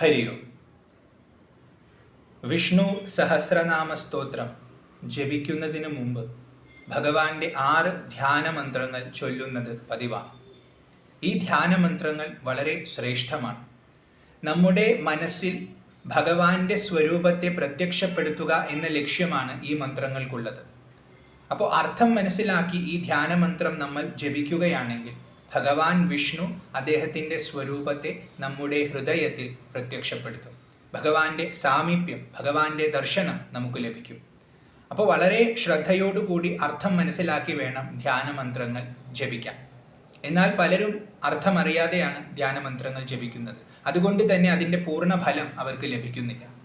ഹരി ഓം വിഷ്ണു സഹസ്രനാമ സ്തോത്രം ജപിക്കുന്നതിന് മുമ്പ് ഭഗവാന്റെ ആറ് ധ്യാനമന്ത്രങ്ങൾ ചൊല്ലുന്നത് പതിവാണ്. ഈ ധ്യാനമന്ത്രങ്ങൾ വളരെ ശ്രേഷ്ഠമാണ്. നമ്മുടെ മനസ്സിൽ ഭഗവാന്റെ സ്വരൂപത്തെ പ്രത്യക്ഷപ്പെടുത്തുക എന്ന ലക്ഷ്യമാണ് ഈ മന്ത്രങ്ങൾക്കുള്ളത്. അപ്പോൾ അർത്ഥം മനസ്സിലാക്കി ഈ ധ്യാനമന്ത്രം നമ്മൾ ജപിക്കുകയാണെങ്കിൽ ഭഗവാൻ വിഷ്ണു അദ്ദേഹത്തിന്റെ സ്വരൂപത്തെ നമ്മുടെ ഹൃദയത്തിൽ പ്രത്യക്ഷപ്പെടുത്തും. ഭഗവാന്റെ സാമീപ്യം ഭഗവാന്റെ ദർശനം നമുക്ക് ലഭിക്കും. അപ്പോൾ വളരെ ശ്രദ്ധയോടുകൂടി അർത്ഥം മനസ്സിലാക്കി വേണം ധ്യാനമന്ത്രങ്ങൾ ജപിക്കാൻ. എന്നാൽ പലരും അർത്ഥമറിയാതെയാണ് ധ്യാനമന്ത്രങ്ങൾ ജപിക്കുന്നത്. അതുകൊണ്ട് തന്നെ അതിന്റെ പൂർണ ഫലം അവർക്ക് ലഭിക്കുന്നില്ല.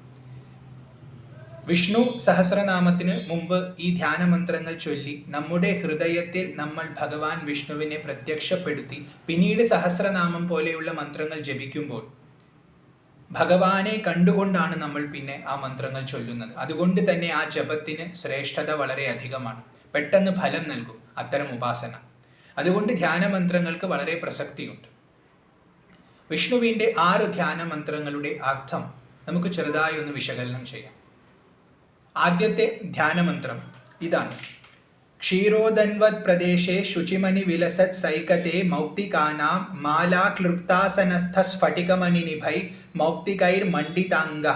വിഷ്ണു സഹസ്രനാമത്തിന് മുമ്പ് ഈ ധ്യാനമന്ത്രങ്ങൾ ചൊല്ലി നമ്മുടെ ഹൃദയത്തിൽ നമ്മൾ ഭഗവാൻ വിഷ്ണുവിനെ പ്രത്യക്ഷപ്പെടുത്തി പിന്നീട് സഹസ്രനാമം പോലെയുള്ള മന്ത്രങ്ങൾ ജപിക്കുമ്പോൾ ഭഗവാനെ കണ്ടുകൊണ്ടാണ് നമ്മൾ പിന്നെ ആ മന്ത്രങ്ങൾ ചൊല്ലുന്നത്. അതുകൊണ്ട് തന്നെ ആ ജപത്തിന് ശ്രേഷ്ഠത വളരെ അധികമാണ്. പെട്ടെന്ന് ഫലം നൽകും അത്തരം ഉപാസന. അതുകൊണ്ട് ധ്യാനമന്ത്രങ്ങൾക്ക് വളരെ പ്രസക്തിയുണ്ട്. വിഷ്ണുവിന്റെ ആറ് ധ്യാന മന്ത്രങ്ങളുടെ അർത്ഥം നമുക്ക് ചെറുതായി ഒന്ന് വിശകലനം ചെയ്യാം. ആദ്യത്തെ ധ്യാനമന്ത്രം ഇതാണ്. ക്ഷീരോദൻവത് പ്രദേശേ ശുചിമണി വിലസത് സൈകതേ മൗക്തികാനാം മാലാക്ലുപ്താസനസ്ഥ സ്ഫടികമണി നിഭൈ മൗക്തികൈർ മണ്ഡിതാംഗ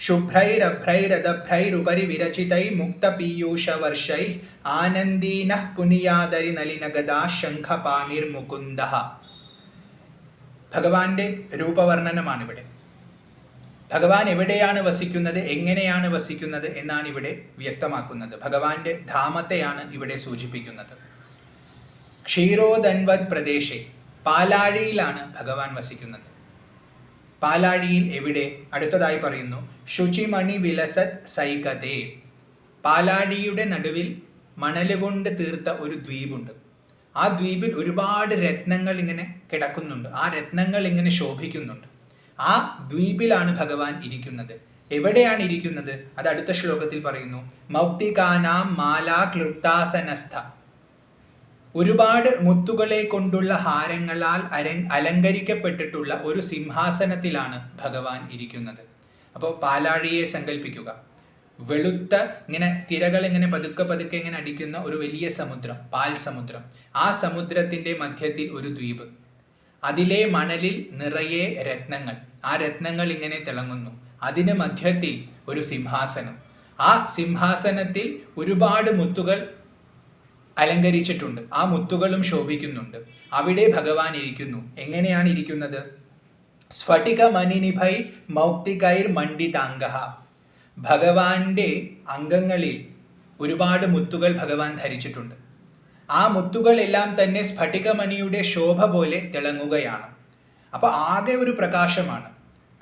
ശുഭ്രൈരഭ്രൈരദഭ്രൈരുപരി വിരചിതൈ മുക്തപീയൂഷവർഷൈ ആനന്ദീന പുനിയാദരി നലിനഗദാ ശംഖപാണിർ മുകുന്ദ ഭഗവാന്റെ രൂപവർണനമാണിവിടെ. ഭഗവാൻ എവിടെയാണ് വസിക്കുന്നത്? എങ്ങനെയാണ് വസിക്കുന്നത്? എന്നാണ് ഇവിടെ വ്യക്തമാക്കുന്നത്. ഭഗവാന്റെ ധാമത്തെയാണ് ഇവിടെ സൂചിപ്പിക്കുന്നത്. ക്ഷീരോദൻവത് പ്രദേശേ പാലാഴിയിലാണ് ഭഗവാൻ വസിക്കുന്നത്. പാലാഴിയിൽ എവിടെ? അടുത്തതായി പറയുന്നു ശുചിമണി വിലസത് സൈകതേ പാലാഴിയുടെ നടുവിൽ മണലുകൊണ്ട് തീർത്ത ഒരു ദ്വീപുണ്ട്. ആ ദ്വീപിൽ ഒരുപാട് രത്നങ്ങൾ ഇങ്ങനെ കിടക്കുന്നുണ്ട്. ആ രത്നങ്ങൾ ഇങ്ങനെ ശോഭിക്കുന്നുണ്ട്. ആ ദ്വീപിലാണ് ഭഗവാൻ ഇരിക്കുന്നത്. എവിടെയാണ് ഇരിക്കുന്നത്? അത് അടുത്ത ശ്ലോകത്തിൽ പറയുന്നു. മൗക്തികാനാം മാലാ ക്ലുപ്താസനസ്ഥ. ഒരുപാട് മുത്തുകളെ കൊണ്ടുള്ള ഹാരങ്ങളാൽ അര അലങ്കരിക്കപ്പെട്ടിട്ടുള്ള ഒരു സിംഹാസനത്തിലാണ് ഭഗവാൻ ഇരിക്കുന്നത്. അപ്പോൾ പാലാഴിയെ സങ്കല്പിക്കുക വെളുത്ത ഇങ്ങനെ തിരകൾ ഇങ്ങനെ പതുക്കെ പതുക്കെ ഇങ്ങനെ അടിക്കുന്ന ഒരു വലിയ സമുദ്രം പാൽ സമുദ്രം. ആ സമുദ്രത്തിന്റെ മധ്യത്തിൽ ഒരു ദ്വീപ്. അതിലെ മണലിൽ നിറയെ രത്നങ്ങൾ. ആ രത്നങ്ങൾ ഇങ്ങനെ തിളങ്ങുന്നു. അതിന് മധ്യത്തിൽ ഒരു സിംഹാസനം. ആ സിംഹാസനത്തിൽ ഒരുപാട് മുത്തുകൾ അലങ്കരിച്ചിട്ടുണ്ട്. ആ മുത്തുകളും ശോഭിക്കുന്നുണ്ട്. അവിടെ ഭഗവാൻ ഇരിക്കുന്നു. എങ്ങനെയാണ് ഇരിക്കുന്നത്? സ്ഫടിക മനിനിഭൈ മൗക്തികൈർ മണ്ഡിതാംഗ ഭഗവാന്റെ അംഗങ്ങളിൽ ഒരുപാട് മുത്തുകൾ ഭഗവാൻ ധരിച്ചിട്ടുണ്ട്. ആ മുത്തുകളെല്ലാം തന്നെ സ്ഫടികമണിയുടെ ശോഭ പോലെ തിളങ്ങുകയാണ്. അപ്പോൾ ആകെ ഒരു പ്രകാശമാണ്.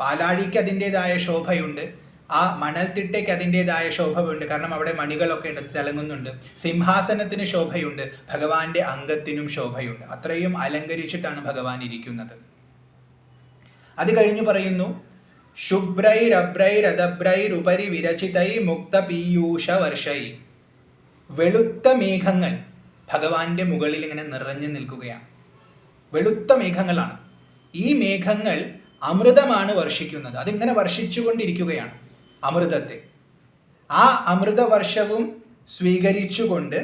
പാലാഴിക്ക് അതിന്റെതായ ശോഭയുണ്ട്. ആ മണൽത്തിട്ടയ്ക്ക് അതിന്റെതായ ശോഭയുണ്ട്. കാരണം അവിടെ മണികളൊക്കെ ഉണ്ട് തിളങ്ങുന്നുണ്ട്. സിംഹാസനത്തിന് ശോഭയുണ്ട് ഭഗവാന്റെ അംഗത്തിനും ശോഭയുണ്ട്. അത്രയും അലങ്കരിച്ചിട്ടാണ് ഭഗവാൻ ഇരിക്കുന്നത്. അത് കഴിഞ്ഞു പറയുന്നു ശുഭ്രൈരഭ്രൈരദഭ്രൈരുപരി വിരചിതൈ മുക്ത പീയൂഷ വർഷൈ വെളുത്ത മേഘങ്ങൾ ഭഗവാന്റെ മുകളിൽ ഇങ്ങനെ നിറഞ്ഞു നിൽക്കുകയാണ്. വെളുത്ത മേഘങ്ങളാണ്. ഈ മേഘങ്ങൾ അമൃതമാണ് വർഷിക്കുന്നത്. അതിങ്ങനെ വർഷിച്ചുകൊണ്ടിരിക്കുകയാണ് അമൃതത്തെ. ആ അമൃതവർഷവും സ്വീകരിച്ചുകൊണ്ട്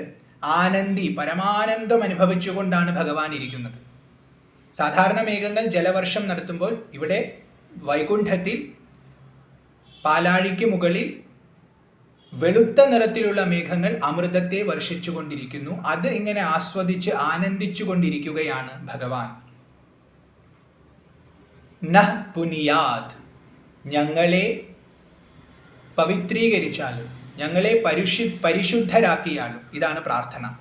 ആനന്ദി പരമാനന്ദം അനുഭവിച്ചുകൊണ്ടാണ് ഭഗവാൻ ഇരിക്കുന്നത്. സാധാരണ മേഘങ്ങൾ ജലവർഷം നടത്തുമ്പോൾ ഇവിടെ വൈകുണ്ഠത്തിൽ പാലാഴിക്ക് മുകളിൽ വെളുത്ത നിറത്തിലുള്ള മേഘങ്ങൾ അമൃതത്തെ വർഷിച്ചുകൊണ്ടിരിക്കുന്നു. അത് ഇങ്ങനെ ആസ്വദിച്ച് ആനന്ദിച്ചു കൊണ്ടിരിക്കുകയാണ് ഭഗവാൻ. നഹ് ഞങ്ങളെ പവിത്രീകരിച്ചാലും ഞങ്ങളെ പരിശു പരിശുദ്ധരാക്കിയാലും ഇതാണ് പ്രാർത്ഥന.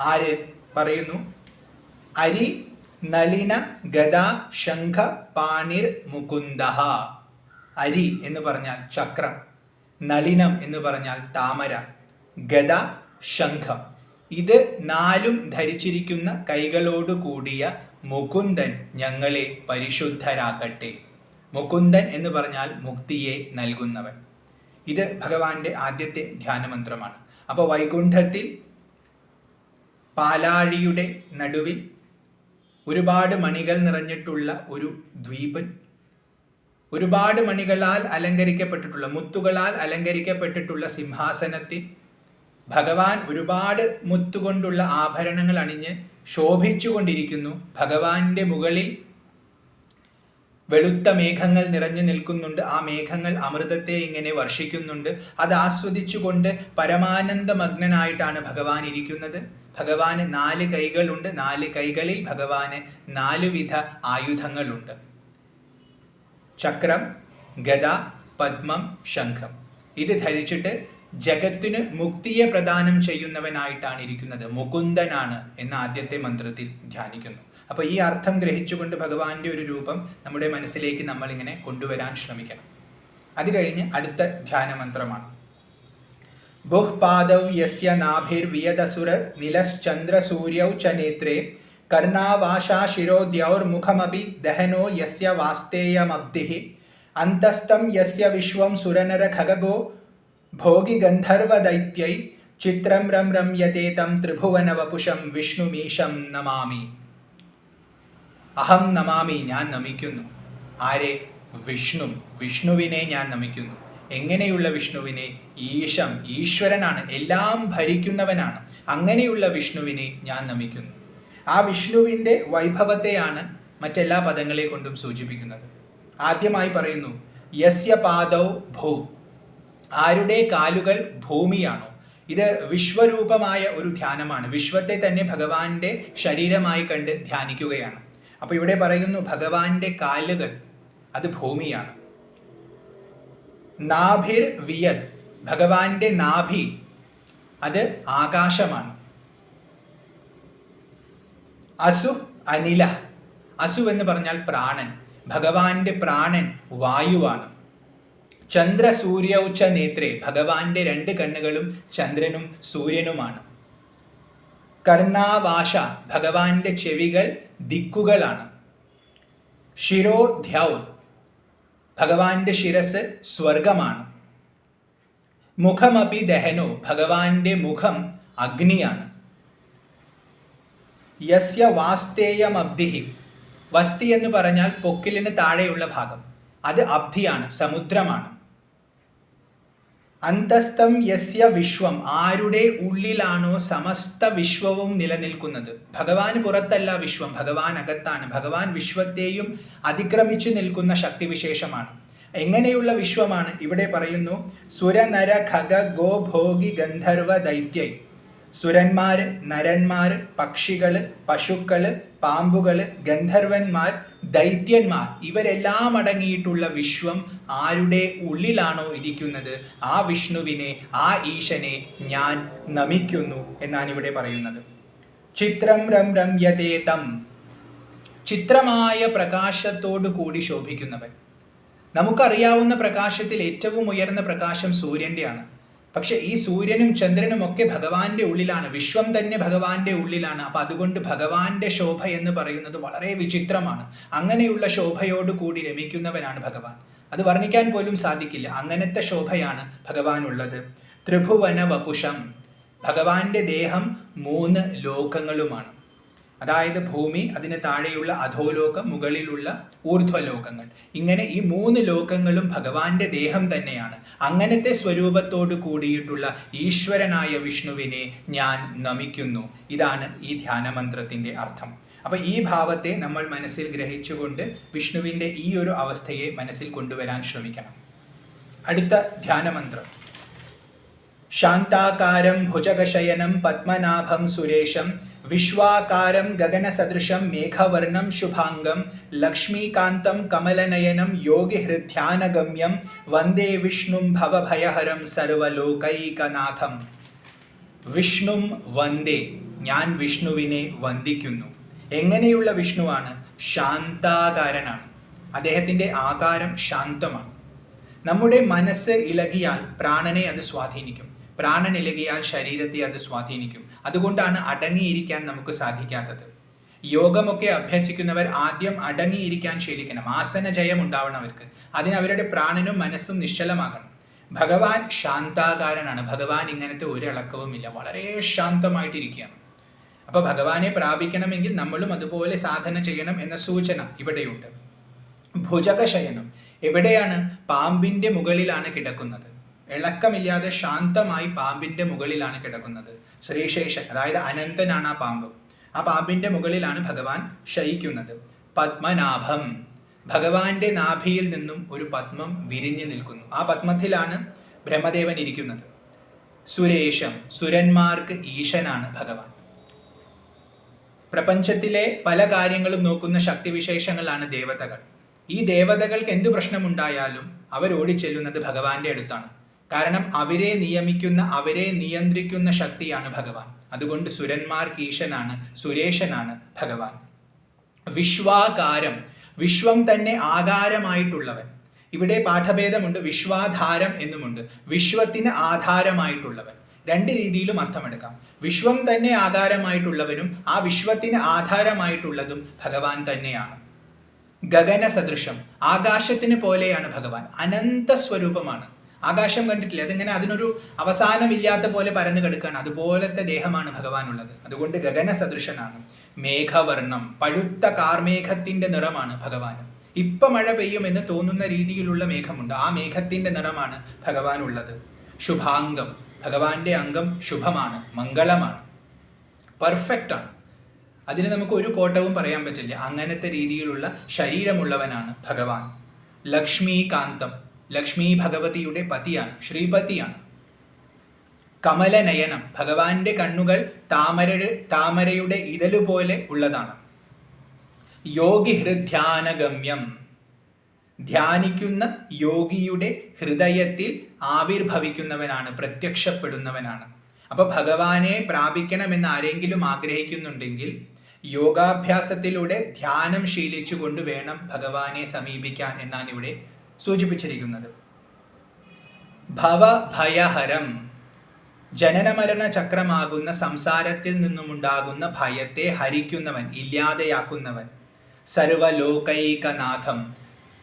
ആര് പറയുന്നു? അരി നളിന ഗദ ശംഖ പാണിർ മുകുന്ദ അരി എന്ന് പറഞ്ഞാൽ ചക്രം. നളിനം എന്ന് പറഞ്ഞാൽ താമര. ഗദ ശംഖം. ഇത് നാലും ധരിച്ചിരിക്കുന്ന കൈകളോട് കൂടിയ മുകുന്ദൻ ഞങ്ങളെ പരിശുദ്ധരാക്കട്ടെ മുകുന്ദൻ എന്ന് പറഞ്ഞാൽ മുക്തിയെ നൽകുന്നവൻ. ഇത് ഭഗവാന്റെ ആദ്യത്തെ ധ്യാനമന്ത്രമാണ്. അപ്പോൾ വൈകുണ്ഠത്തിൽ പാലാഴിയുടെ നടുവിൽ ഒരുപാട് മണികൾ നിറഞ്ഞിട്ടുള്ള ഒരു ദ്വീപൻ ഒരുപാട് മണികളാൽ അലങ്കരിക്കപ്പെട്ടിട്ടുള്ള മുത്തുകളാൽ അലങ്കരിക്കപ്പെട്ടിട്ടുള്ള സിംഹാസനത്തിൽ ഭഗവാൻ ഒരുപാട് മുത്തുകൊണ്ടുള്ള ആഭരണങ്ങൾ അണിഞ്ഞ് ശോഭിച്ചുകൊണ്ടിരിക്കുന്നു. ഭഗവാന്റെ മുകളിൽ വെളുത്ത മേഘങ്ങൾ നിറഞ്ഞു നിൽക്കുന്നുണ്ട്. ആ മേഘങ്ങൾ അമൃതത്തെ ഇങ്ങനെ വർഷിക്കുന്നുണ്ട്. അത് ആസ്വദിച്ചുകൊണ്ട് പരമാനന്ദമഗ്നനായിട്ടാണ് ഭഗവാൻ ഇരിക്കുന്നത്. ഭഗവാന് നാല് കൈകളുണ്ട്. നാല് കൈകളിൽ ഭഗവാന് നാലുവിധ ആയുധങ്ങളുണ്ട്. ചക്രം ഗദ പത്മം ശംഖം. ഇത് ധരിച്ചിട്ട് ജഗത്തിന് മുക്തിയെ പ്രദാനം ചെയ്യുന്നവനായിട്ടാണ് ഇരിക്കുന്നത് മുകുന്ദനാണ് എന്ന ആദ്യത്തെ മന്ത്രത്തിൽ ധ്യാനിക്കുന്നു. അപ്പോൾ ഈ അർത്ഥം ഗ്രഹിച്ചുകൊണ്ട് ഭഗവാന്റെ ഒരു രൂപം നമ്മുടെ മനസ്സിലേക്ക് നമ്മൾ ഇങ്ങനെ കൊണ്ടുവരാൻ ശ്രമിക്കണം. അത് കഴിഞ്ഞ് അടുത്ത ധ്യാന മന്ത്രമാണ് ബുഹ്പാദൗ യസ്യ നാഭിർ വിയദസുര നിലശ്ചന്ദ്ര സൂര്യൗ ച നേത്രേ കർണാവാശാ ശിരോദ്യൗർമുഖമപി ദഹനോ യസ്യ വാസ്തേയമബ്ധിഃ അന്തസ്തം യസ്യ വിശ്വം സുരനര ഖഗഗോ ഭോഗിഗന്ധർവദൈത്യൈ ചിത്രം രം രമ്യത്തെ തം ത്രിഭുവനവപുഷം വിഷ്ണുമീശം നമാമി. അഹം നമാമി ഞാൻ നമിക്കുന്നു. ആരെ? വിഷ്ണു. വിഷ്ണുവിനെ ഞാൻ നമിക്കുന്നു. എങ്ങനെയുള്ള വിഷ്ണുവിനെ? ഈശം. ഈശ്വരനാണ്. എല്ലാം ഭരിക്കുന്നവനാണ്. അങ്ങനെയുള്ള വിഷ്ണുവിനെ ഞാൻ നമിക്കുന്നു. ആ വിഷ്ണുവിന്റെ വൈഭവത്തെയാണ് മറ്റെല്ലാ പദങ്ങളെ കൊണ്ടും സൂചിപ്പിക്കുന്നത്. ആദ്യമായി പറയുന്നു യസ്യ പാദൗ ഭൂ. ആരുടെ കാലുകൾ ഭൂമിയാണോ? ഇത് വിശ്വരൂപമായ ഒരു ധ്യാനമാണ്. വിശ്വത്തെ തന്നെ ഭഗവാന്റെ ശരീരമായി കണ്ട് ധ്യാനിക്കുകയാണ്. അപ്പൊ ഇവിടെ പറയുന്നു ഭഗവാന്റെ കാലുകൾ അത് ഭൂമിയാണ്. നാഭിർ വിയത് ഭഗവാന്റെ നാഭി അത് ആകാശമാണ്. അസു അനില അസു എന്ന് പറഞ്ഞാൽ പ്രാണൻ ഭഗവാന്റെ പ്രാണൻ വായുവാണ്. ചന്ദ്ര സൂര്യ ഉച്ച നേത്രേ ഭഗവാന്റെ രണ്ട് കണ്ണുകളും ചന്ദ്രനും സൂര്യനുമാണ്. കർണാവാശ ഭഗവാന്റെ ചെവികൾ ദിക്കുകളാണ്. ശിരോധ്യൗ ഭഗവാന്റെ ശിരസ് സ്വർഗമാണ്. മുഖമപി ദഹനോ ഭഗവാന്റെ മുഖം അഗ്നിയാണ്. യസ്യ വാസ്തേയം വാസ്തേയമബ്ധി വസ്തി എന്ന് പറഞ്ഞാൽ പൊക്കിലിന് താഴെയുള്ള ഭാഗം. അത് അബ്ധിയാണ് സമുദ്രമാണ്. അന്തസ്തം യസ്യ വിശ്വം. ആരുടെ ഉള്ളിലാണോ സമസ്ത വിശ്വവും നിലനിൽക്കുന്നത്? ഭഗവാൻ പുറത്തല്ല വിശ്വം. ഭഗവാൻ അകത്താണ്. ഭഗവാൻ വിശ്വത്തെയും അതിക്രമിച്ചു നിൽക്കുന്ന ശക്തിവിശേഷമാണ്. എങ്ങനെയുള്ള വിശ്വമാണ്? ഇവിടെ പറയുന്നു സുരനര ഖഗ ഗോ ഭോഗി ഗന്ധർവ ദൈത്യൈ. സുരന്മാര് നരന്മാര് പക്ഷികൾ പശുക്കൾ പാമ്പുകൾ ഗന്ധർവന്മാർ ദൈത്യന്മാർ ഇവരെല്ലാം അടങ്ങിയിട്ടുള്ള വിശ്വം ആരുടെ ഉള്ളിലാണോ ഇരിക്കുന്നത്? ആ വിഷ്ണുവിനെ ആ ഈശനെ ഞാൻ നമിക്കുന്നു എന്നാണ് ഇവിടെ പറയുന്നത്. ചിത്രം രം രമ്യതേ തം ചിത്രമായ പ്രകാശത്തോടു കൂടി ശോഭിക്കുന്നവൻ. നമുക്കറിയാവുന്ന പ്രകാശത്തിൽ ഏറ്റവും ഉയർന്ന പ്രകാശം സൂര്യന്റെയാണ്. പക്ഷെ ഈ സൂര്യനും ചന്ദ്രനും ഒക്കെ ഭഗവാന്റെ ഉള്ളിലാണ്. വിശ്വം തന്നെ ഭഗവാന്റെ ഉള്ളിലാണ്. അപ്പൊ അതുകൊണ്ട് ഭഗവാന്റെ ശോഭ എന്ന് പറയുന്നത് വളരെ വിചിത്രമാണ്. അങ്ങനെയുള്ള ശോഭയോട് കൂടി രമിക്കുന്നവനാണ് ഭഗവാൻ. അത് വർണിക്കാൻ പോലും സാധിക്കില്ല. അങ്ങനത്തെ ശോഭയാണ് ഭഗവാൻ ഉള്ളത് ത്രിഭുവന വപുഷം ഭഗവാന്റെ ദേഹം മൂന്ന് ലോകങ്ങളുമാണ്. അതായത് ഭൂമി അതിന് താഴെയുള്ള അധോലോകം മുകളിലുള്ള ഊർധ്വലോകങ്ങൾ. ഇങ്ങനെ ഈ മൂന്ന് ലോകങ്ങളും ഭഗവാന്റെ ദേഹം തന്നെയാണ്. അങ്ങനത്തെ സ്വരൂപത്തോട് കൂടിയിട്ടുള്ള ഈശ്വരനായ വിഷ്ണുവിനെ ഞാൻ നമിക്കുന്നു. ഇതാണ് ഈ ധ്യാനമന്ത്രത്തിന്റെ അർത്ഥം. അപ്പൊ ഈ ഭാവത്തെ നമ്മൾ മനസ്സിൽ ഗ്രഹിച്ചുകൊണ്ട് വിഷ്ണുവിന്റെ ഈ ഒരു അവസ്ഥയെ മനസ്സിൽ കൊണ്ടുവരാൻ ശ്രമിക്കണം. അടുത്ത ധ്യാനമന്ത്രം. ശാന്താകാരം ഭുജകശയനം പത്മനാഭം സുരേഷം വിശ്വാകാരം ഗഗനസദൃശം മേഘവർണം ശുഭാംഗം ലക്ഷ്മീകാന്തം കമലനയനം യോഗിഹൃധ്യാനഗമ്യം വന്ദേ വിഷ്ണും ഭവഭയഹരം സർവലോകൈകനാഥം. വിഷ്ണും വന്ദേ ഞാൻ വിഷ്ണുവിനെ വന്ദിക്കുന്നു. എങ്ങനെയുള്ള വിഷ്ണുവാണ്? ശാന്താകാരനാണ്. അദ്ദേഹത്തിന്റെ ആകാരം ശാന്തമാണ്. നമ്മുടെ മനസ്സ് ഇളകിയാൽ പ്രാണനെ അത് സ്വാധീനിക്കും. പ്രാണൻ ഇളകിയാൽ ശരീരത്തെ അത് സ്വാധീനിക്കും. അതുകൊണ്ടാണ് അടങ്ങിയിരിക്കാൻ നമുക്ക് സാധിക്കാത്തത്. യോഗമൊക്കെ അഭ്യസിക്കുന്നവർ ആദ്യം അടങ്ങിയിരിക്കാൻ ശീലിക്കണം ആസന ജയം ഉണ്ടാവണം അവർക്ക്. അതിന് അവരുടെ പ്രാണനും മനസ്സും നിശ്ചലമാകണം. ഭഗവാൻ ശാന്താകാരനാണ്. ഭഗവാൻ ഇങ്ങനത്തെ ഒരു ഇളക്കവുമില്ല വളരെ ശാന്തമായിട്ടിരിക്കുകയാണ്. അപ്പൊ ഭഗവാനെ പ്രാപിക്കണമെങ്കിൽ നമ്മളും അതുപോലെ സാധന ചെയ്യണം എന്ന സൂചന ഇവിടെയുണ്ട്. ഭുജകശയനം. എവിടെയാണ്? പാമ്പിന്റെ മുകളിലാണ് കിടക്കുന്നത്. ഇളക്കമില്ലാതെ ശാന്തമായി പാമ്പിന്റെ മുകളിലാണ് കിടക്കുന്നത്. ശ്രീശേഷൻ അതായത് അനന്തനാണ് ആ പാമ്പ്. ആ പാമ്പിന്റെ മുകളിലാണ് ഭഗവാൻ ശയിക്കുന്നത്. പത്മനാഭം. ഭഗവാന്റെ നാഭിയിൽ നിന്നും ഒരു പത്മം വിരിഞ്ഞു നിൽക്കുന്നു. ആ പത്മത്തിലാണ് ബ്രഹ്മദേവൻ ഇരിക്കുന്നത്. സുരേഷം സുരന്മാർക്ക് ഈശനാണ് ഭഗവാൻ. പ്രപഞ്ചത്തിലെ പല കാര്യങ്ങളും നോക്കുന്ന ശക്തിവിശേഷങ്ങളാണ് ദേവതകൾ. ഈ ദേവതകൾക്ക് എന്ത് പ്രശ്നമുണ്ടായാലും അവർ ചെല്ലുന്നത് ഭഗവാന്റെ അടുത്താണ്. കാരണം അവരെ നിയമിക്കുന്ന അവരെ നിയന്ത്രിക്കുന്ന ശക്തിയാണ് ഭഗവാൻ. അതുകൊണ്ട് സുരന്മാർ ഈശനാണ് സുരേഷനാണ് ഭഗവാൻ. വിശ്വാകാരം വിശ്വം തന്നെ ആകാരമായിട്ടുള്ളവൻ. ഇവിടെ പാഠഭേദമുണ്ട് വിശ്വാധാരം എന്നുമുണ്ട്. വിശ്വത്തിന് ആധാരമായിട്ടുള്ളവൻ. രണ്ട് രീതിയിലും അർത്ഥമെടുക്കാം. വിശ്വം തന്നെ ആധാരമായിട്ടുള്ളവനും ആ വിശ്വത്തിന് ആധാരമായിട്ടുള്ളതും ഭഗവാൻ തന്നെയാണ്. ഗഗന സദൃശം ആകാശത്തിന് പോലെയാണ് ഭഗവാൻ. അനന്ത സ്വരൂപമാണ്. ആകാശം കണ്ടിട്ടില്ല? അതിങ്ങനെ അതിനൊരു അവസാനമില്ലാത്ത പോലെ പരന്നു കിടക്കുകയാണ്. അതുപോലത്തെ ദേഹമാണ് ഭഗവാനുള്ളത്. അതുകൊണ്ട് ഗഗന സദൃശനാണ് മേഘവർണം പഴുത്ത കാർമേഘത്തിന്റെ നിറമാണ് ഭഗവാൻ ഇപ്പൊ മഴ പെയ്യുമെന്ന് തോന്നുന്ന രീതിയിലുള്ള മേഘമുണ്ട്. ആ മേഘത്തിന്റെ നിറമാണ് ഭഗവാനുള്ളത്. ശുഭാംഗം. ഭഗവാന്റെ അംഗം ശുഭമാണ്. മംഗളമാണ്. പെർഫെക്റ്റ് ആണ് അതിന് നമുക്ക് ഒരു കോട്ടവും പറയാൻ പറ്റില്ല. അങ്ങനത്തെ രീതിയിലുള്ള ശരീരമുള്ളവനാണ് ഭഗവാൻ. ലക്ഷ്മീകാന്തം. ലക്ഷ്മി ഭഗവതിയുടെ പതിയാണ് ശ്രീപതിയാണ്. കമലനയനം ഭഗവാന്റെ കണ്ണുകൾ താമര താമരയുടെ ഇതലുപോലെ ഉള്ളതാണ്. യോഗി ഹൃദ്യാനഗമ്യം ധ്യാനിക്കുന്ന യോഗിയുടെ ഹൃദയത്തിൽ ആവിർഭവിക്കുന്നവനാണ് പ്രത്യക്ഷപ്പെടുന്നവനാണ്. അപ്പൊ ഭഗവാനെ പ്രാപിക്കണമെന്ന് ആരെങ്കിലും ആഗ്രഹിക്കുന്നുണ്ടെങ്കിൽ യോഗാഭ്യാസത്തിലൂടെ ധ്യാനം ശീലിച്ചുകൊണ്ട് വേണം ഭഗവാനെ സമീപിക്കാൻ എന്നാണ് ഇവിടെ സൂചിപ്പിച്ചിരിക്കുന്നത്. ഭവഭയഹരം ജനനമരണ ചക്രമാകുന്ന സംസാരത്തിൽ നിന്നുമുണ്ടാകുന്ന ഭയത്തെ ഹരിക്കുന്നവൻ ഇല്ലാതെയാക്കുന്നവൻ. സർവലോകൈകനാഥം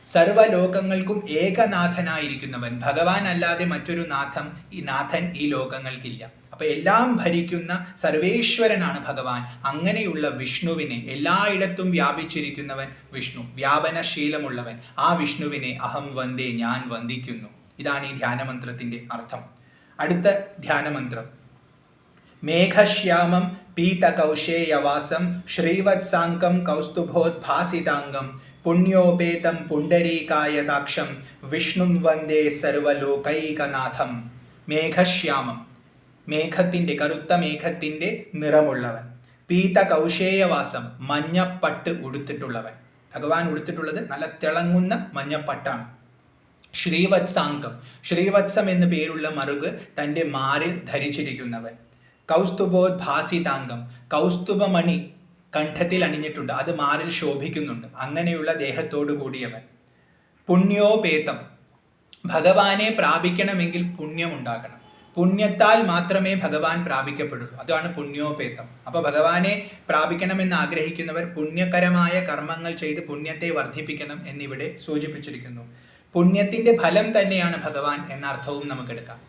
സർവലോകങ്ങൾക്കും ഏകനാഥനായിരിക്കുന്നവൻ. ഭഗവാൻ അല്ലാതെ മറ്റൊരു നാഥം ഈ നാഥൻ ഈ ലോകങ്ങൾക്കില്ല. അപ്പൊ എല്ലാം ഭരിക്കുന്ന സർവേശ്വരനാണ് ഭഗവാൻ. അങ്ങനെയുള്ള വിഷ്ണുവിനെ എല്ലായിടത്തും വ്യാപിച്ചിരിക്കുന്നവൻ വിഷ്ണു. വ്യാപനശീലമുള്ളവൻ. ആ വിഷ്ണുവിനെ അഹം വന്ദേ ഞാൻ വന്ദിക്കുന്നു. ഇതാണ് ഈ ധ്യാനമന്ത്രത്തിന്റെ അർത്ഥം. അടുത്ത ധ്യാനമന്ത്രം. മേഘശ്യാമം പീതകൗശേയവാസം ശ്രീവത്സാങ്കം കൗസ്തുഭോദ്ഭാസിതാംഗം പുണ്യോപേതം പുണ്ടരീകായതാക്ഷം വിഷ്ണും വന്ദേ സർവലോകൈകനാഥം. മേഘശ്യാമം. മേഘത്തിന്റെ കറുത്ത മേഘത്തിന്റെ നിറമുള്ളവൻ. പീത കൗശേയവാസം മഞ്ഞപ്പട്ട് ഉടുത്തിട്ടുള്ളവൻ. ഭഗവാൻ ഉടുത്തിട്ടുള്ളത് നല്ല തിളങ്ങുന്ന മഞ്ഞപ്പട്ടാണ്. ശ്രീവത്സാംഗം. ശ്രീവത്സം എന്നു പേരുള്ള മറുക് തന്റെ മാറിൽ ധരിച്ചിരിക്കുന്നവൻ. കൗസ്തുഭോദ്ഭാസിതാംഗം. കൗസ്തുഭമണി കണ്ഠത്തിൽ അണിഞ്ഞിട്ടുണ്ട്. അത് മാറിൽ ശോഭിക്കുന്നുണ്ട്. അങ്ങനെയുള്ള ദേഹത്തോടു കൂടിയവൻ. പുണ്യോപേതം. ഭഗവാനെ പ്രാപിക്കണമെങ്കിൽ പുണ്യം പുണ്യമുണ്ടാകണം. പുണ്യത്താൽ മാത്രമേ ഭഗവാൻ പ്രാപിക്കപ്പെടുള്ളൂ. അതാണ് പുണ്യോപേതം. അപ്പൊ ഭഗവാനെ പ്രാപിക്കണമെന്ന് ആഗ്രഹിക്കുന്നവർ പുണ്യകരമായ കർമ്മങ്ങൾ ചെയ്ത് പുണ്യത്തെ വർദ്ധിപ്പിക്കണം എന്നിവിടെ സൂചിപ്പിച്ചിരിക്കുന്നു. പുണ്യത്തിന്റെ ഫലം തന്നെയാണ് ഭഗവാൻ എന്ന അർത്ഥവും നമുക്ക് എടുക്കാം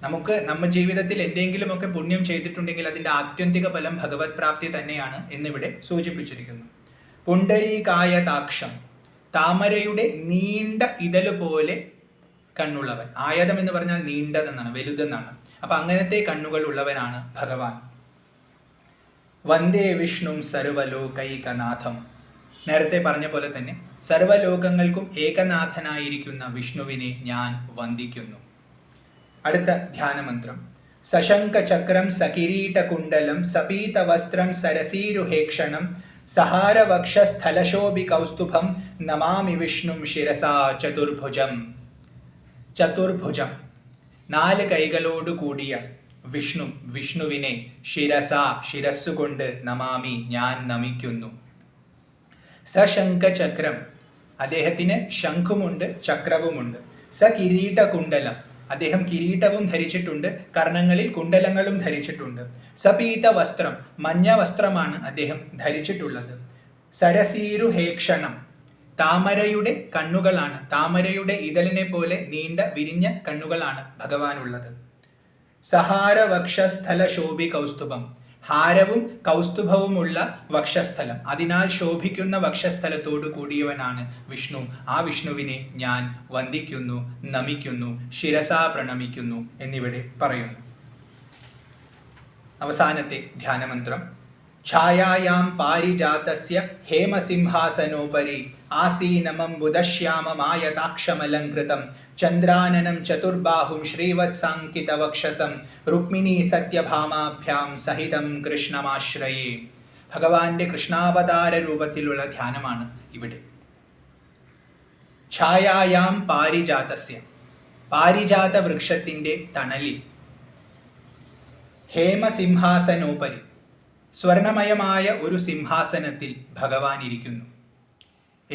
നമുക്ക് നമ്മുടെ ജീവിതത്തിൽ എന്തെങ്കിലുമൊക്കെ പുണ്യം ചെയ്തിട്ടുണ്ടെങ്കിൽ അതിന്റെ ആത്യന്തിക ഫലം ഭഗവത് പ്രാപ്തി തന്നെയാണ് എന്നിവിടെ സൂചിപ്പിച്ചിരിക്കുന്നു. പുണ്ടരീകായ താക്ഷം താമരയുടെ നീണ്ട ഇതൽ പോലെ കണ്ണുള്ളവൻ. ആയതം എന്ന് പറഞ്ഞാൽ നീണ്ടതെന്നാണ് വലുതെന്നാണ്. അപ്പൊ അങ്ങനത്തെ കണ്ണുകൾ ഉള്ളവനാണ് ഭഗവാൻ. വന്ദേ വിഷ്ണു സർവലോകൈകനാഥം. നേരത്തെ പറഞ്ഞ പോലെ തന്നെ സർവലോകങ്ങൾക്കും ഏകനാഥനായിരിക്കുന്ന വിഷ്ണുവിനെ ഞാൻ വന്ദിക്കുന്നു. അടുത്ത ധ്യാനമന്ത്രം. സശങ്കചക്രം സകിരീടകുണ്ടലം സപീതവസ്ത്രം സരസീരുഹേക്ഷണം സഹാരവക്ഷസ്ഥലശോഭി കൗസ്തുഭം നമാമി വിഷ്ണും ശിരസാ ചതുർഭുജം. ചതുർഭുജം. നാല് കൈകളോട് കൂടിയ വിഷ്ണു വിഷ്ണുവിനെ ശിരസ ശിരസ്സുകൊണ്ട് നമാമി ഞാൻ നമിക്കുന്നു. സശങ്കചക്രം അദ്ദേഹത്തിന് ശംഖുമുണ്ട് ചക്രവുമുണ്ട്. സ കിരീട കുണ്ടലം അദ്ദേഹം കിരീടവും ധരിച്ചിട്ടുണ്ട് കർണങ്ങളിൽ കുണ്ടലങ്ങളും ധരിച്ചിട്ടുണ്ട്. സപീത വസ്ത്രം മഞ്ഞ വസ്ത്രമാണ് അദ്ദേഹം ധരിച്ചിട്ടുള്ളത്. സരസീരു ഹേക്ഷണം താമരയുടെ കണ്ണുകളാണ്. താമരയുടെ ഇതലിനെ പോലെ നീണ്ട വിരിഞ്ഞ കണ്ണുകളാണ് ഭഗവാനുള്ളത്. സഹാര വക്ഷസ്ഥല ശോഭി കൗസ്തുഭം ഹാരവും കൗസ്തുഭവുമുള്ള വക്ഷസ്ഥലം. അതിനാൽ ശോഭിക്കുന്ന വക്ഷസ്ഥലത്തോടു കൂടിയവനാണ് വിഷ്ണു. ആ വിഷ്ണുവിനെ ഞാൻ വന്ദിക്കുന്നു നമിക്കുന്നു ശിരസാ പ്രണമിക്കുന്നു എന്നിവിടെ പറയുന്നു. അവസാനത്തെ ധ്യാനമന്ത്രം. ഛായായാം പാരിജാതസ്യ ഹേമസിംഹാസനോപരി. ആസീനമം ബുധശ്യാമമായതാക്ഷമലംകൃതം ചന്ദ്രാനനം ചതുർബാഹും ശ്രീവത്സാങ്കിതവക്ഷസം രുക്മിണീ സത്യഭാമാഭ്യാം സഹിതം കൃഷ്ണമാശ്രയേ. ഭഗവാന്റെ കൃഷ്ണാവതാര രൂപത്തിലുള്ള ധ്യാനമാണ് ഇവിടെ. ഛായായാം പാരിജാതസ്യ. പാരിജാത വൃക്ഷത്തിന്റെ തണലിൽ. ഹേമസിംഹാസനോപരി. സ്വർണമയമായ ഒരു സിംഹാസനത്തിൽ ഭഗവാൻ ഇരിക്കുന്നു.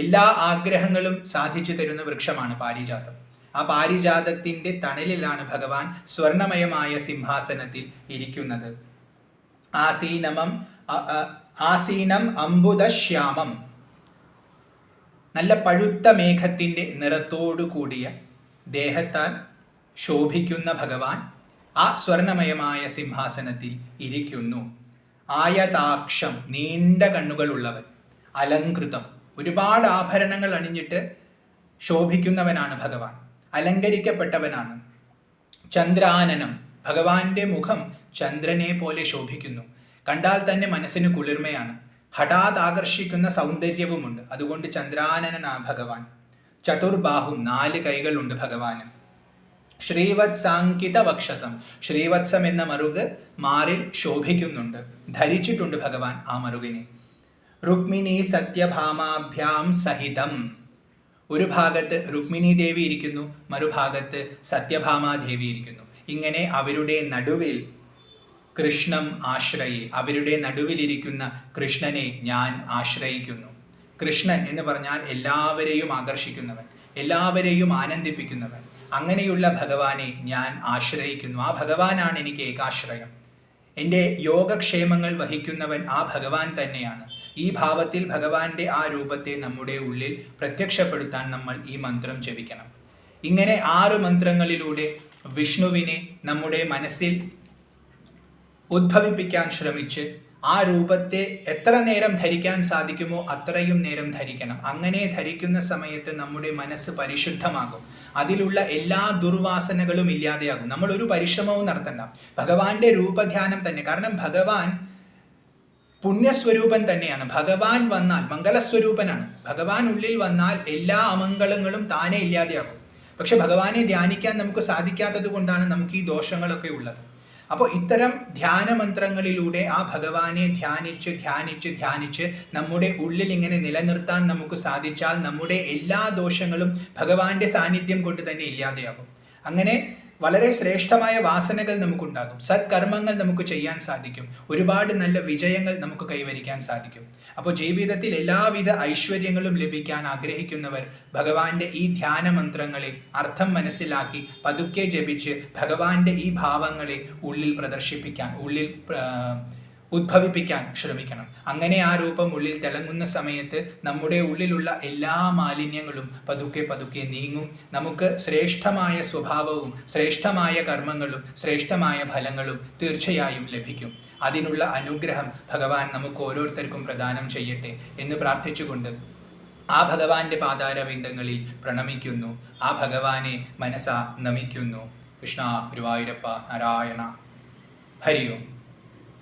എല്ലാ ആഗ്രഹങ്ങളും സാധിച്ചു തരുന്ന വൃക്ഷമാണ് പാരിജാതം. ആ പാരിജാതത്തിന്റെ തണലിലാണ് ഭഗവാൻ സ്വർണമയമായ സിംഹാസനത്തിൽ ഇരിക്കുന്നത്. ആസീനമം ആസീനം അംബുദശ്യാമം നല്ല പഴുത്ത മേഘത്തിന്റെ നിറത്തോടു കൂടിയ ദേഹത്താൽ ശോഭിക്കുന്ന ഭഗവാൻ ആ സ്വർണമയമായ സിംഹാസനത്തിൽ ഇരിക്കുന്നു. ആയതാക്ഷം നീണ്ട കണ്ണുകളുള്ളവൻ അലങ്കൃതം. ഒരുപാട് ആഭരണങ്ങൾ അണിഞ്ഞിട്ട് ശോഭിക്കുന്നവനാണ് ഭഗവാൻ. അലങ്കരിക്കപ്പെട്ടവനാണ്. ചന്ദ്രാനനം. ഭഗവാന്റെ മുഖം ചന്ദ്രനെ പോലെ ശോഭിക്കുന്നു. കണ്ടാൽ തന്നെ മനസ്സിന് കുളിർമയാണ്. ഹഠാത് ആകർഷിക്കുന്ന സൗന്ദര്യവുമുണ്ട്. അതുകൊണ്ട് ചന്ദ്രാനനാ ഭഗവാൻ. ചതുർബാഹു നാല് കൈകളുണ്ട് ഭഗവാന്. ശ്രീവത്സാങ്കിത വക്ഷസം ശ്രീവത്സം എന്ന മറുക് മാറിൽ ശോഭിക്കുന്നുണ്ട്. ധരിച്ചിട്ടുണ്ട് ഭഗവാൻ ആ മറുകിനെ. രുക്മിണി സത്യഭാമാഭ്യാം സഹിതം. ഒരു ഭാഗത്ത് രുക്മിണി ദേവി ഇരിക്കുന്നു മറുഭാഗത്ത് സത്യഭാമാദേവി ഇരിക്കുന്നു. ഇങ്ങനെ അവരുടെ നടുവിൽ കൃഷ്ണം ആശ്രയി അവരുടെ നടുവിലിരിക്കുന്ന കൃഷ്ണനെ ഞാൻ ആശ്രയിക്കുന്നു. കൃഷ്ണൻ എന്ന് പറഞ്ഞാൽ എല്ലാവരെയും ആകർഷിക്കുന്നവൻ എല്ലാവരെയും ആനന്ദിപ്പിക്കുന്നവൻ. അങ്ങനെയുള്ള ഭഗവാനെ ഞാൻ ആശ്രയിക്കുന്നു. ആ ഭഗവാനാണ് എനിക്ക് ഏകാശ്രയം. എന്റെ യോഗക്ഷേമങ്ങൾ വഹിക്കുന്നവൻ ആ ഭഗവാൻ തന്നെയാണ്. ഈ ഭാവത്തിൽ ഭഗവാന്റെ ആ രൂപത്തെ നമ്മുടെ ഉള്ളിൽ പ്രത്യക്ഷപ്പെടുത്താൻ നമ്മൾ ഈ മന്ത്രം ജപിക്കണം. ഇങ്ങനെ ആറ് മന്ത്രങ്ങളിലൂടെ വിഷ്ണുവിനെ നമ്മുടെ മനസ്സിൽ ഉദ്ഭവിപ്പിക്കാൻ ശ്രമിച്ച് ആ രൂപത്തെ എത്ര നേരം ധരിക്കാൻ സാധിക്കുമോ അത്രയും നേരം ധരിക്കണം. അങ്ങനെ ധരിക്കുന്ന സമയത്ത് നമ്മുടെ മനസ്സ് പരിശുദ്ധമാകും. അതിലുള്ള എല്ലാ ദുർവാസനകളും ഇല്ലാതെയാകും. നമ്മൾ ഒരു പരിശ്രമവും നടത്തണ്ട. ഭഗവാന്റെ രൂപധ്യാനം തന്നെ. കാരണം ഭഗവാൻ പുണ്യസ്വരൂപൻ തന്നെയാണ്. ഭഗവാൻ വന്നാൽ മംഗളസ്വരൂപനാണ്. ഭഗവാൻ ഉള്ളിൽ വന്നാൽ എല്ലാ അമംഗളങ്ങളും താനെ ഇല്ലാതെയാകും. പക്ഷെ ഭഗവാനെ ധ്യാനിക്കാൻ നമുക്ക് സാധിക്കാത്തത് കൊണ്ടാണ് നമുക്ക് ഈ ദോഷങ്ങളൊക്കെ ഉള്ളത്. അപ്പോൾ ഇത്തരം ധ്യാന മന്ത്രങ്ങളിലൂടെ ആ ഭഗവാനെ ധ്യാനിച്ച് ധ്യാനിച്ച് ധ്യാനിച്ച് നമ്മുടെ ഉള്ളിൽ ഇങ്ങനെ നിലനിർത്താൻ നമുക്ക് സാധിച്ചാൽ നമ്മുടെ എല്ലാ ദോഷങ്ങളും ഭഗവാന്റെ സാന്നിധ്യം കൊണ്ട് തന്നെ ഇല്ലാതെയാകും. അങ്ങനെ വളരെ ശ്രേഷ്ഠമായ വാസനകൾ നമുക്കുണ്ടാകും. സത്കർമ്മങ്ങൾ നമുക്ക് ചെയ്യാൻ സാധിക്കും. ഒരുപാട് നല്ല വിജയങ്ങൾ നമുക്ക് കൈവരിക്കാൻ സാധിക്കും. അപ്പോൾ ജീവിതത്തിൽ എല്ലാവിധ ഐശ്വര്യങ്ങളും ലഭിക്കാൻ ആഗ്രഹിക്കുന്നവർ ഭഗവാന്റെ ഈ ധ്യാന മന്ത്രങ്ങളെ അർത്ഥം മനസ്സിലാക്കി പതുക്കെ ജപിച്ച് ഭഗവാന്റെ ഈ ഭാവങ്ങളെ ഉള്ളിൽ പ്രദർശിപ്പിക്കാൻ ഉള്ളിൽ ഉദ്ഭവിപ്പിക്കാൻ ശ്രമിക്കണം. അങ്ങനെ ആ രൂപം ഉള്ളിൽ തിളങ്ങുന്ന സമയത്ത് നമ്മുടെ ഉള്ളിലുള്ള എല്ലാ മാലിന്യങ്ങളും പതുക്കെ പതുക്കെ നീങ്ങും. നമുക്ക് ശ്രേഷ്ഠമായ സ്വഭാവവും ശ്രേഷ്ഠമായ കർമ്മങ്ങളും ശ്രേഷ്ഠമായ ഫലങ്ങളും തീർച്ചയായും ലഭിക്കും. അതിനുള്ള അനുഗ്രഹം ഭഗവാൻ നമുക്ക് ഓരോരുത്തർക്കും പ്രദാനം ചെയ്യട്ടെ എന്ന് പ്രാർത്ഥിച്ചുകൊണ്ട് ആ ഭഗവാന്റെ പാതാരവിന്ദങ്ങളിൽ പ്രണമിക്കുന്നു. ആ ഭഗവാനെ മനസ്സാ നമിക്കുന്നു. കൃഷ്ണ ഗുരുവായൂരപ്പ നാരായണ. ഹരി ഓം